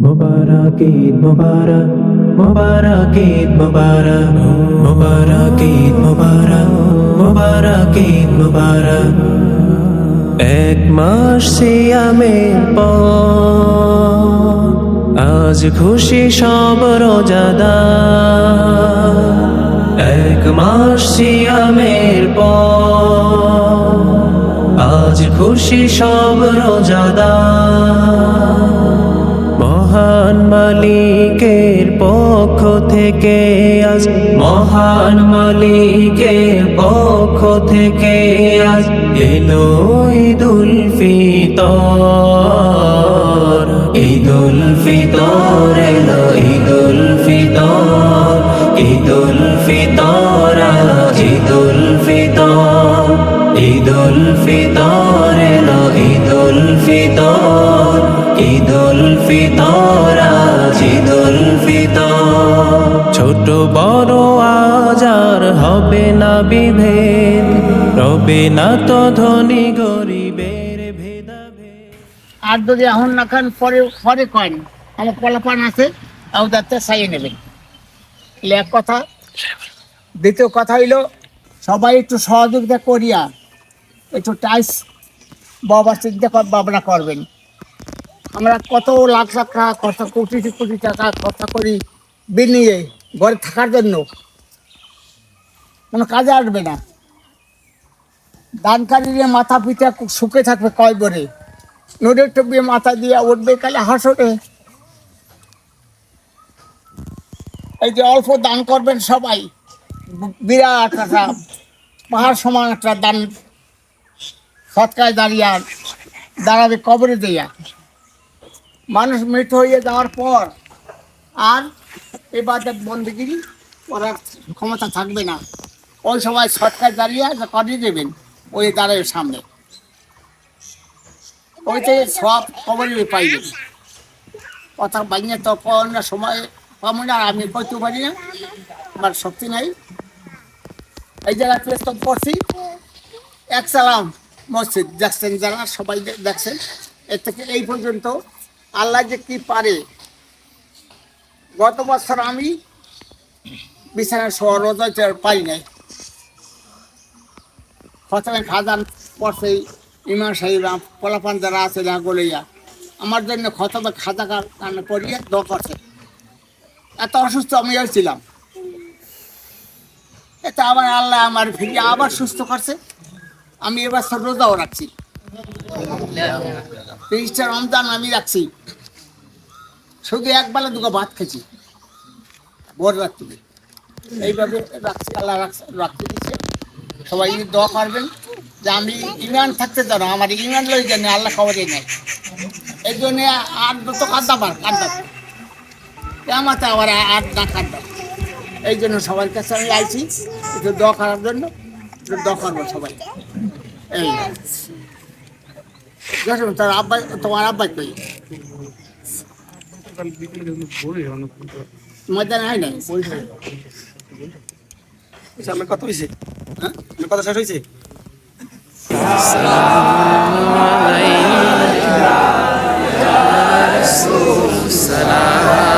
মুবারক ঈদ মুবারক মুবারক ঈদ মুবারক মুবারক ঈদ মুবারক। মুবারক ঈদ এক মাস সিয়ামের পর আজ খুশি সব রোজাদার। এক মাস সিয়ামের পর আজ খুশি সব মহান মালিকের পক্ষ থেকে আজ, মহান মালিকের পক্ষ থেকে আজ এলো ঈদুল ফিতর ঈদুল ফিতর এলো ঈদুল ফিতর ঈদুল ফিতর ঈদুল ফিতর ঈদুল ফিতর এলো ঈদুল ফিতর ঈদুল ফিতর আজ ঈদুল ছোট বড় আজার হবে না বিভেদ। রবে না তো ধনী গরিবের ভেদাভেদ। আর যদি এখন না খান পরে পরে কয়েন। আমার কলাপান আছে আমাদের চাইয়ে নেবেন। এলে এক কথা দ্বিতীয় কথা হইল সবাই একটু সহযোগিতা করিয়া একটু টাইস বাবা চিন্তা বাবরা করবেন। আমরা কত লাখ লাখ টাকা খরচা কোটি কোটি টাকা খরচা করি বিনিয়ে ঘরে থাকার জন্য। কোনো কাজে আসবে না। দানকারীর মাথা পিঠা সুখে থাকবে কয় বরে নদীর টুপিয়ে মাথা দিয়ে উঠবে কালে হাসরে। এই যে অল্প দান করবেন সবাই, বিরাট একটা পাহাড় সমান একটা দান, সৎকায় দাঁড়িয়ে দাঁড়াবে কবরে দিয়া মানুষ মৃত হয়ে যাওয়ার পর আর এবাদত বন্দগিরি করার ক্ষমতা থাকবে না। ওই সময় সৎকায় দাঁড়িয়ে করিয়ে দেবেন, ওই দাঁড়াবে সামনে। ওইতে সব খবরই পাইবেন কথা বানিয়ে তো পাওয়ার সময় পাবো না, আমি করতে পারি না, আমার শক্তি নাই। এই জায়গায় প্রস্তুত করছি, এক সালাম মসজিদ, দেখছেন যারা সবাই দেখছেন, এর থেকে এই পর্যন্ত আল্লাহ যে কি পারে? গত বছর আমি বিছানায় শোয়া রোজা পাই নাই। প্রথমে খাদান পড়ছে ইমাম সাহেব পোলাপান যারা আছে না গলিয়া আমার জন্য খতমে খাজা কান্না করিয়ে দ করছে। এত অসুস্থ আমি ছিলাম। এতে আবার আল্লাহ আমার ফিরিয়ে আবার সুস্থ করছে। আমি এবার রোজাও রাখছি। তিরিশটা রমজান আমি রাখছি। শুধু একবেলা দুটো ভাত খেয়েছি। ভোর রাত্রি। এইভাবে রাখছি, আল্লাহ রাখতে দিচ্ছে সবাই দোয়া করবেন যে আমি ইমান থাকতে জানো আমার ইমান লই জানি আল্লাহ খবরই নেই। এই জন্য আর দুটো কাঁদতাম আর কাঁদতাম আমাতে আবার আর না কাঁদতাম এই জন্য সবার কাছে আমি আইছি। একটু দোয়া করার জন্য দোয়া করব সবাই। এই। তার আব্বা তোমার আব্বাই কই? ময়দান হয় নাই। আচ্ছা, আপনার কত হয়েছে হ্যাঁ? কথা শেষ হয়েছে সালাম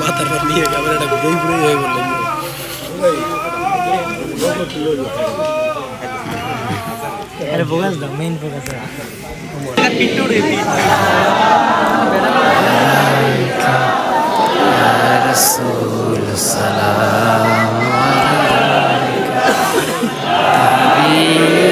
মাথার পর নিয়ে ক্যামেরাটা ঘুরে ঘুরে হয়ে বললেন আরে ফোকাস দাও মেইন ফোকাস رسول السلام حبيب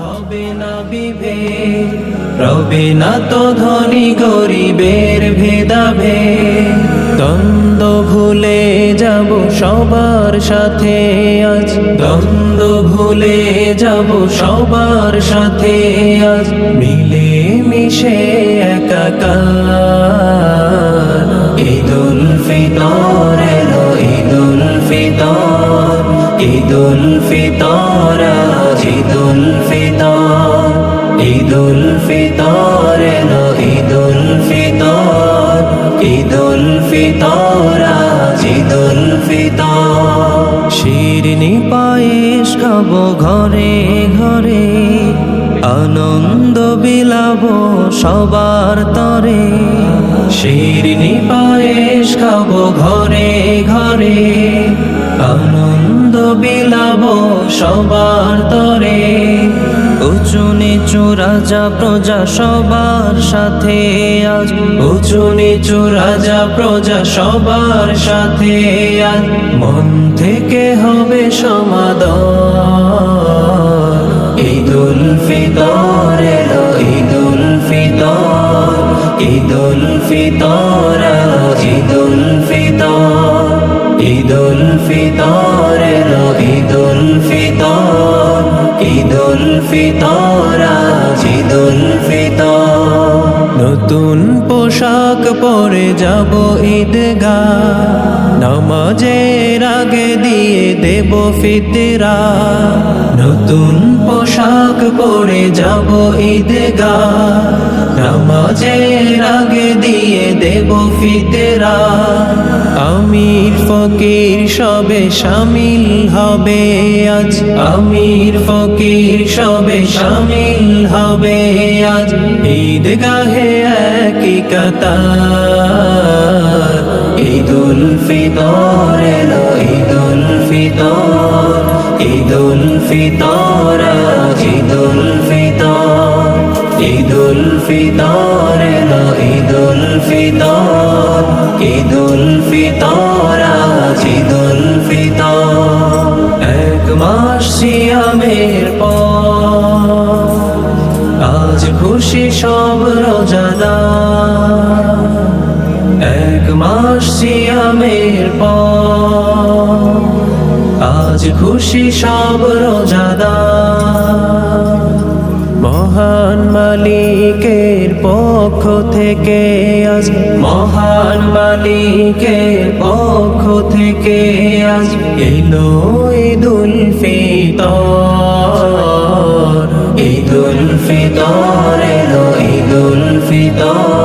হবে না বিভেদ, রবে না তো ধনী গরিবের ভেদাভে দ্বন্দ্ব ভুলে যাব সবার সাথে আজ। দ্বন্দ্ব ভুলে যাব সবার সাথে আজ। মিলে মিশে একাকার। ঈদুল ফিতর ঈদুল ফিতর ঈদুল ফিতর। ঈদুল ফিতর ঈদুল ফিতর এলো, ঈদুল ফিতর ঈদুল ফিতর আজ ঈদুল ফিতর। শিরনি পায়েস খাব ঘরে ঘরে, আনন্দ বিলাব সবার তরে। শিরনি পায়েস খাব ঘরে ঘরে সবার তরে, উঁচু নিচু রাজা, প্রজা সবার সাথে আজ। উঁচু নিচু রাজা, প্রজা সবার সাথে আজ। মন থেকে হবে সমাদর। ঈদুল ফিতর এলো, ঈদুল ফিতর ঈদুল ফিতর ঈদুল ঈদুল ফিতর এলো ঈদুল ফিতর ঈদুল ফিতর আজ ঈদুল ফিতর। নতুন পোশাক পরে যাব ঈদগা। নামাজের আগে দিয়ে দেব ফিতরা। নতুন পোশাক পরে যাব ঈদগা। নামাজের আগে দিয়ে দেব ফিতরা। আমির ফকির সবে শামিল হবে আজ। আমির ফকির সবে সামিল হবে আজ। ঈদগাহে একই কাতার ঈদুল ফিতর এলো ঈদুল ফিতর ঈদুল ফিতর ঈদুল ফিতর ঈদুল ফিতর এলো ঈদুল ফিতর। খুশি সব রোজাদার এক মাস সিয়ামের পর আজ খুশি সব রোজাদার মহান মালিকের পক্ষ থেকে আজ, মহান মালিকের পক্ষ থেকে আজ এলো ঈদুল ফিতর ঈদুল ফিতর। ফিতর